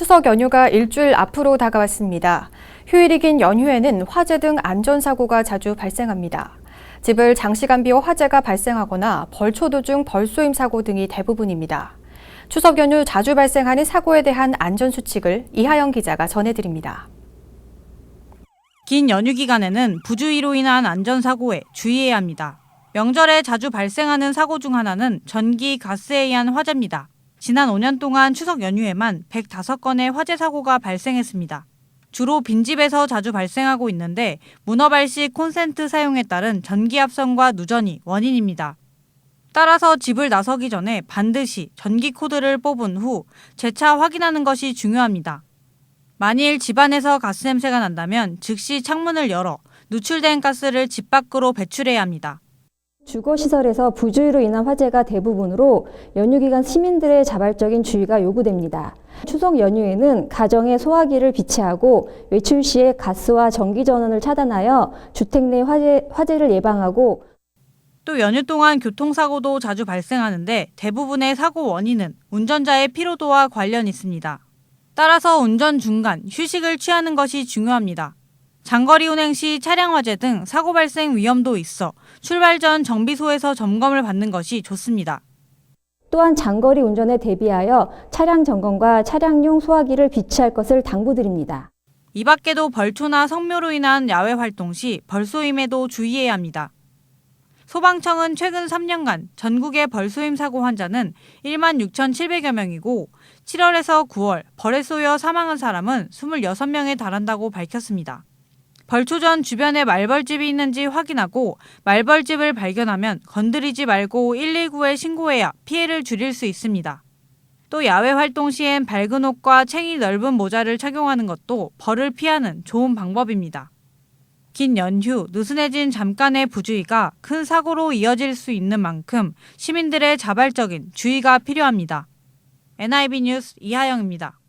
추석 연휴가 일주일 앞으로 다가왔습니다. 휴일이 긴 연휴에는 화재 등 안전사고가 자주 발생합니다. 집을 장시간 비워 화재가 발생하거나 벌초 도 중 벌쏘임 사고 등이 대부분입니다. 추석 연휴 자주 발생하는 사고에 대한 안전수칙을 이하영 기자가 전해드립니다. 긴 연휴 기간에는 부주의로 인한 안전사고에 주의해야 합니다. 명절에 자주 발생하는 사고 중 하나는 전기, 가스에 의한 화재입니다. 지난 5년 동안 추석 연휴에만 105건의 화재 사고가 발생했습니다. 주로 빈집에서 자주 발생하고 있는데 문어발식 콘센트 사용에 따른 전기압선과 누전이 원인입니다. 따라서 집을 나서기 전에 반드시 전기 코드를 뽑은 후 재차 확인하는 것이 중요합니다. 만일 집안에서 가스 냄새가 난다면 즉시 창문을 열어 누출된 가스를 집 밖으로 배출해야 합니다. 주거시설에서 부주의로 인한 화재가 대부분으로 연휴 기간 시민들의 자발적인 주의가 요구됩니다. 추석 연휴에는 가정에 소화기를 비치하고 외출 시에 가스와 전기 전원을 차단하여 주택 내 화재, 화재를 예방하고 또 연휴 동안 교통사고도 자주 발생하는데 대부분의 사고 원인은 운전자의 피로도와 관련 있습니다. 따라서 운전 중간 휴식을 취하는 것이 중요합니다. 장거리 운행 시 차량 화재 등 사고 발생 위험도 있어 출발 전 정비소에서 점검을 받는 것이 좋습니다. 또한 장거리 운전에 대비하여 차량 점검과 차량용 소화기를 비치할 것을 당부드립니다. 이 밖에도 벌초나 성묘로 인한 야외 활동 시 벌쏘임에도 주의해야 합니다. 소방청은 최근 3년간 전국의 벌쏘임 사고 환자는 1만 6,700여 명이고 7월에서 9월 벌에 쏘여 사망한 사람은 26명에 달한다고 밝혔습니다. 벌초 전 주변에 말벌집이 있는지 확인하고 말벌집을 발견하면 건드리지 말고 119에 신고해야 피해를 줄일 수 있습니다. 또 야외 활동 시엔 밝은 옷과 챙이 넓은 모자를 착용하는 것도 벌을 피하는 좋은 방법입니다. 긴 연휴, 느슨해진 잠깐의 부주의가 큰 사고로 이어질 수 있는 만큼 시민들의 자발적인 주의가 필요합니다. NIB 뉴스 이하영입니다.